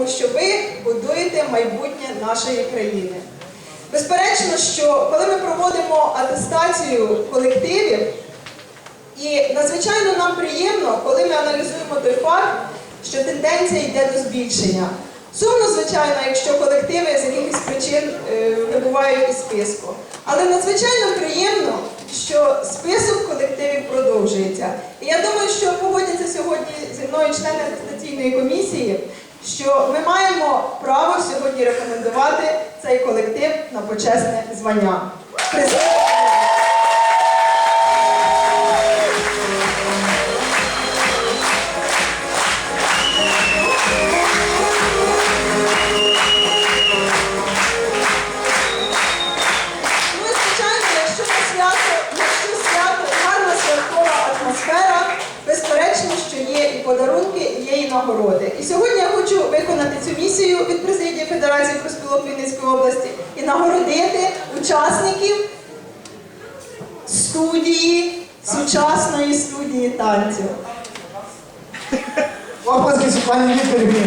тому що ви будуєте майбутнє нашої країни. Безперечно, що коли ми проводимо атестацію колективів, і надзвичайно нам приємно, коли ми аналізуємо той факт, що тенденція йде до збільшення. Сумно, звичайно, якщо колективи з якихось причин е, вибувають із списку. Але надзвичайно приємно, що список колективів продовжується. І я думаю, що погодяться сьогодні зі мною члени атестаційної комісії, що ми маємо право сьогодні рекомендувати цей колектив на почесне звання. Студії, сучасної студії танцю. Оплески пані Вікторівні.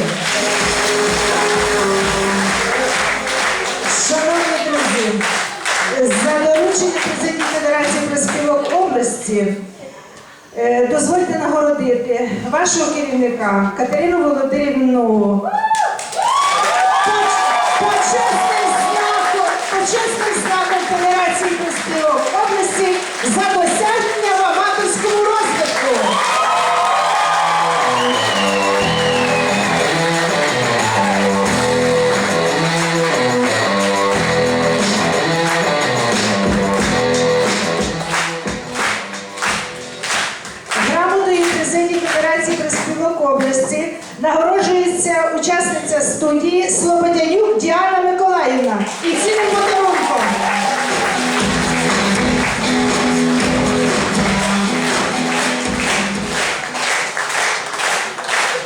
Шановні друзі, за дорученням президії Федерації профспілок області е, дозвольте нагородити вашого керівника Катерину Володимирівну нагороджується учасниця студії Слободянюк Діана Миколаївна і цілим подарунком.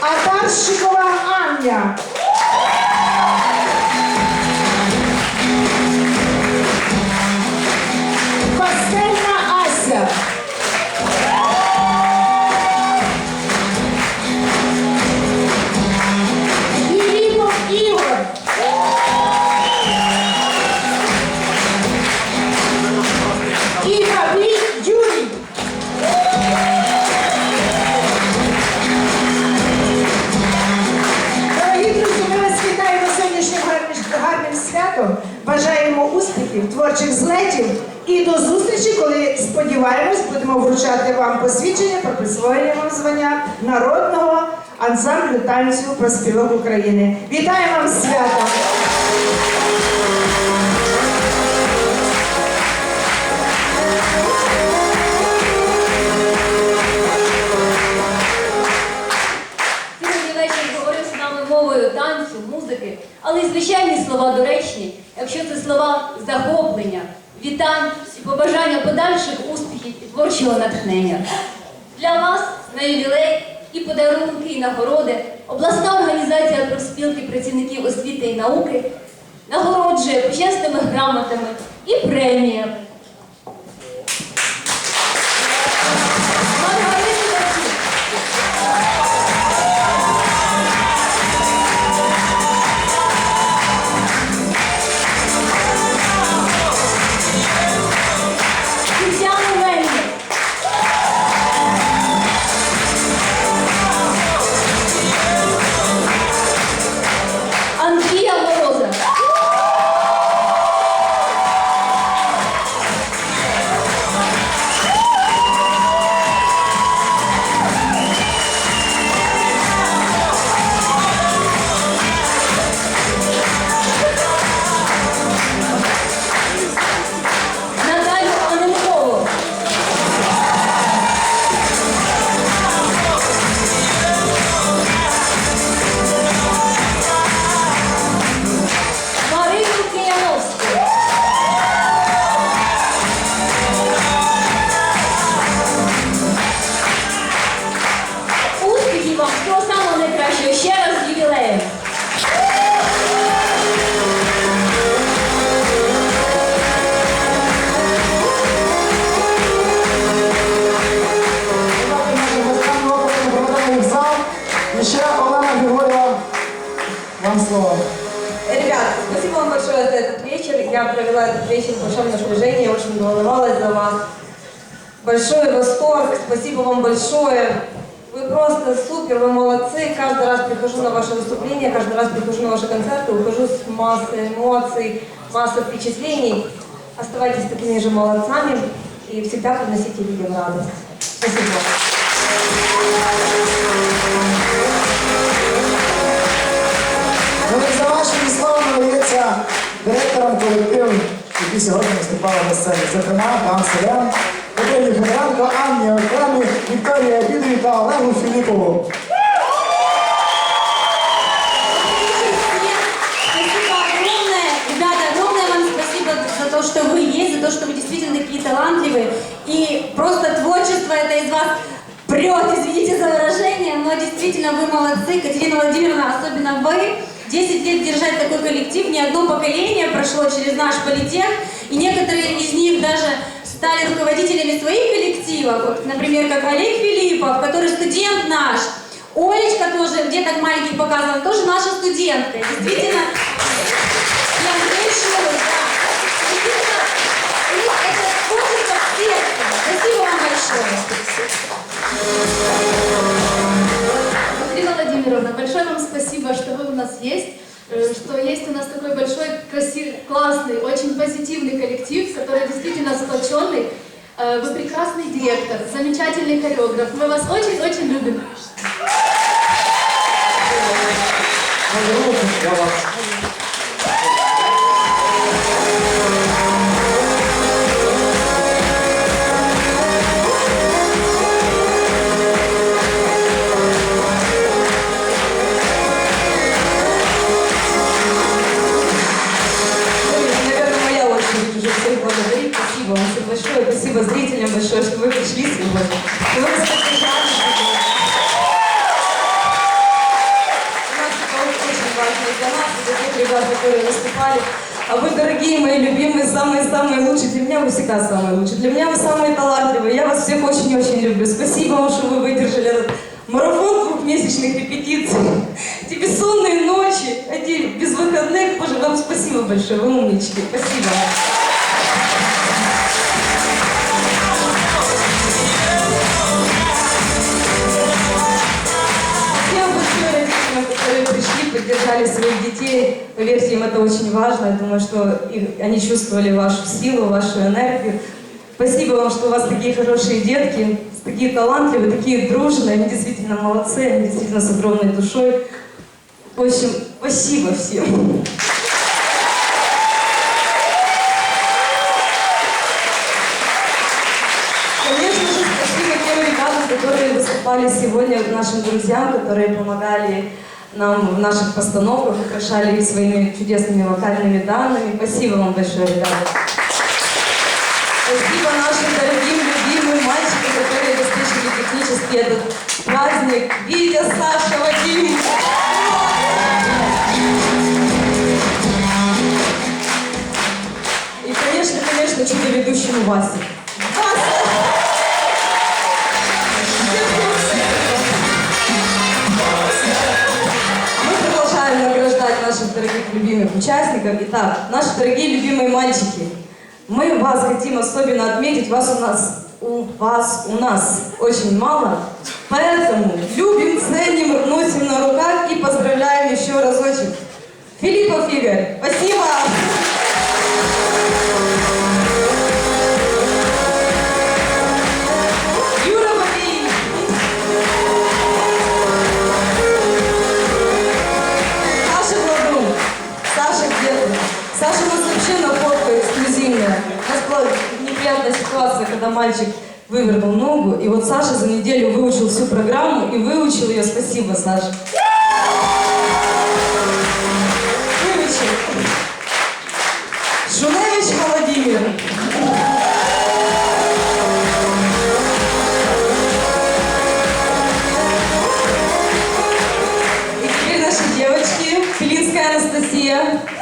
Атарщикова Аня. Будемо вручати вам посвідчення про присвоєння вам звання народного ансамблю танцю проспілок України. Вітаємо вам музики, але й звичайні слова доречні, якщо це слова захоплення, вітань і побажання подальших і творчого натхнення. Для вас на ювілей і подарунки, і нагороди обласна організація профспілки працівників освіти і науки нагороджує почесними грамотами і преміями. Провела вечер в большом напряжении, очень волновалась за вас. Большой восторг, спасибо вам большое. Вы просто супер, вы молодцы. Каждый раз прихожу на ваше выступление, каждый раз прихожу на ваши концерты, ухожу с массой эмоций, массой впечатлений. Оставайтесь такими же молодцами и всегда приносите людям радость. Спасибо. Ну і за вашими словами директором колективу, які сьогодні виступали на сцені. Зокрема, пан Селян, Катерині Федоренко, Анні Окремі, Вікторії Обідові та Олегу Філіпову. Спасибо огромное. Ребята, огромное вам спасибо за то, что вы есть, за то, что вы действительно такие талантливые. И просто творчество это из вас прет, извините за выражение, но действительно вы молодцы. Катерина Владимировна, особенно вы. 10 лет держать такой коллектив, ни одно поколение прошло через наш политех, и некоторые из них даже стали руководителями своих коллективов, например, как Олег Филиппов, который студент наш, Олечка тоже, где так маленьких показывала, тоже наша студентка. Действительно, я большое, да. Классный, очень позитивный коллектив, который действительно сплоченный. Э, Вы прекрасный директор, замечательный хореограф. Мы вас очень-очень любим. Ну, большое, что вы пришли сегодня. Что вы нас очень важно для нас, для тех которые выступали. А вы, дорогие мои любимые, самые-самые лучшие. Для меня вы всегда самые лучшие. Для меня вы самые талантливые. Я вас всех очень-очень люблю. Спасибо вам, что вы выдержали этот марафон двухмесячных репетиций. Эти бессонные ночи, эти без выходных. Боже, вам спасибо большое. Вы умнички. Спасибо. Поддержали своих детей. Поверьте, им это очень важно. Я думаю, что их- они чувствовали вашу силу, вашу энергию. Спасибо вам, что у вас такие хорошие детки, такие талантливые, такие дружные. Они действительно молодцы, они действительно с огромной душой. В общем, спасибо всем. Которые выступали сегодня, нашим друзьям, которые помогали нам в наших постановках, украшали их своими чудесными вокальными данными. Спасибо вам большое, ребята. Спасибо нашим дорогим, любимым мальчикам, которые обеспечили технически этот праздник. Витя, Саша, Вадим. И, конечно, конечно, чудо-ведущему Васе. Дорогих любимых участников. Итак, наши дорогие любимые мальчики, мы вас хотим особенно отметить, вас у нас, у вас у нас очень мало, поэтому любим, ценим, носим на руках и поздравляем еще разочек. Филиппов Игорь, спасибо! Ситуация, когда мальчик вывернул ногу, и вот Саша за неделю выучил всю программу и выучил ее. Спасибо, Саша. Выучил. Шуневич Владимир. И теперь наши девочки. Филинская Анастасия.